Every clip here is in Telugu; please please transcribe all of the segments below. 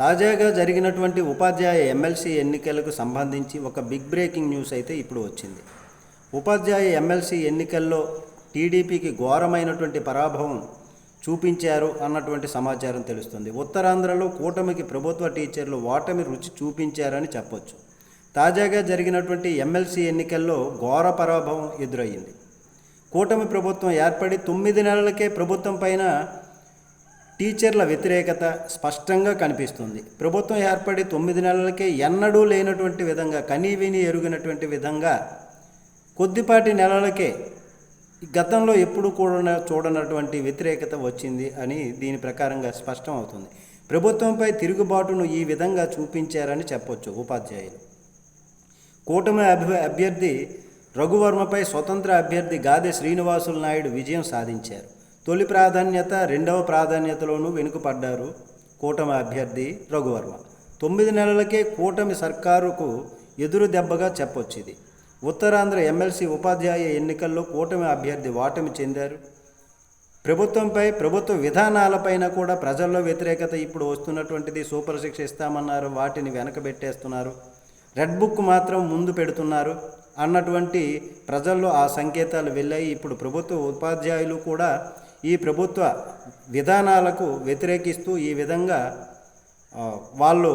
తాజాగా జరిగినటువంటి ఉపాధ్యాయ ఎమ్మెల్సీ ఎన్నికలకు సంబంధించి ఒక బిగ్ బ్రేకింగ్ న్యూస్ అయితే ఇప్పుడు వచ్చింది. ఉపాధ్యాయ ఎమ్మెల్సీ ఎన్నికల్లో టీడీపీకి ఘోరమైనటువంటి పరాభవం చూపించారు అన్నటువంటి సమాచారం తెలుస్తుంది. ఉత్తరాంధ్రలో కూటమికి ప్రభుత్వ టీచర్లు ఓటమి రుచి చూపించారని చెప్పొచ్చు. తాజాగా జరిగినటువంటి ఎమ్మెల్సీ ఎన్నికల్లో ఘోర పరాభవం ఎదురయ్యింది. కూటమి ప్రభుత్వం ఏర్పడి తొమ్మిది నెలలకే ప్రభుత్వం పైన టీచర్ల వ్యతిరేకత స్పష్టంగా కనిపిస్తుంది. ప్రభుత్వం ఏర్పడి తొమ్మిది నెలలకే ఎన్నడూ లేనటువంటి విధంగా కనీవిని ఎరుగినటువంటి విధంగా కొద్దిపాటి నెలలకే గతంలో ఎప్పుడు కూడా చూడనటువంటి వ్యతిరేకత వచ్చింది అని దీని ప్రకారంగా స్పష్టం అవుతుంది. ప్రభుత్వంపై తిరుగుబాటును ఈ విధంగా చూపించారని చెప్పొచ్చు ఉపాధ్యాయులు. కూటమి అభి అభ్యర్థి రఘువర్మపై స్వతంత్ర అభ్యర్థి గాదె శ్రీనివాసులు నాయుడు విజయం సాధించారు. తొలి ప్రాధాన్యత రెండవ ప్రాధాన్యతలోనూ వెనుకపడ్డారు కూటమి అభ్యర్థి రఘువర్మ. తొమ్మిది నెలలకే కూటమి సర్కారుకు ఎదురు దెబ్బగా చెప్పొచ్చింది. ఉత్తరాంధ్ర ఎమ్మెల్సీ ఉపాధ్యాయ ఎన్నికల్లో కూటమి అభ్యర్థి ఓటమి చెందారు. ప్రభుత్వంపై ప్రభుత్వ విధానాలపైన కూడా ప్రజల్లో వ్యతిరేకత ఇప్పుడు వస్తున్నటువంటిది సూపర్ శిక్ష ఇస్తామన్నారు వాటిని వెనకబెట్టేస్తున్నారు. రెడ్ బుక్ మాత్రం ముందు పెడుతున్నారు అన్నటువంటి ప్రజల్లో ఆ సంకేతాలు వెళ్ళాయి. ఇప్పుడు ప్రభుత్వ ఉపాధ్యాయులు కూడా ఈ ప్రభుత్వ విధానాలకు వ్యతిరేకిస్తూ ఈ విధంగా వాళ్ళు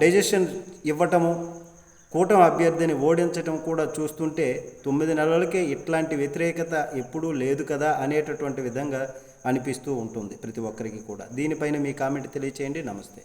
డైజెషన్ ఇవ్వటము కూటమి అభ్యర్థిని ఓడించటం కూడా చూస్తుంటే తొమ్మిది నెలలకే ఇట్లాంటి వ్యతిరేకత ఎప్పుడూ లేదు కదా అనేటటువంటి విధంగా అనిపిస్తూ ఉంటుంది ప్రతి ఒక్కరికి కూడా. దీనిపైన మీ కామెంట్ తెలియచేయండి. నమస్తే.